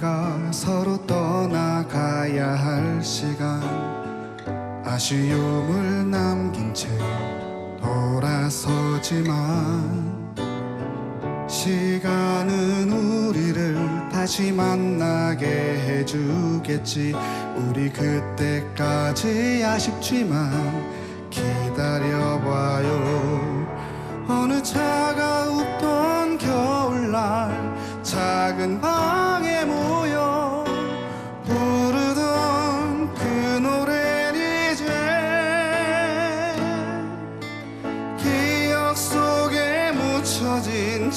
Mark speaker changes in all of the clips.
Speaker 1: 가 서로 떠나가야 할 시간. 아쉬움을 남긴 채 돌아서지만 시간은 우리를 다시 만나게 해주겠지. 우리 그때까지 아쉽지만 기다려봐요. 어느 차가웠던 겨울날 작은 방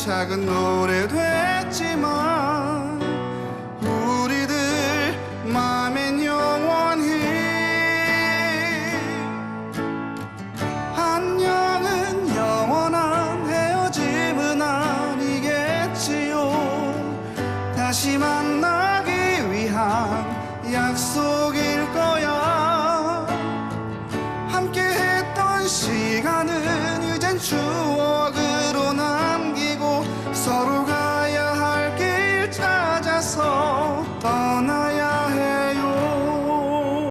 Speaker 1: 작은 노래 됐지만 우리들 맘엔 영원히 안녕은 영원한 헤어짐은 아니겠지요. 다시 만나기 위한 약속일 거야. 함께했던 시간은 이젠 추억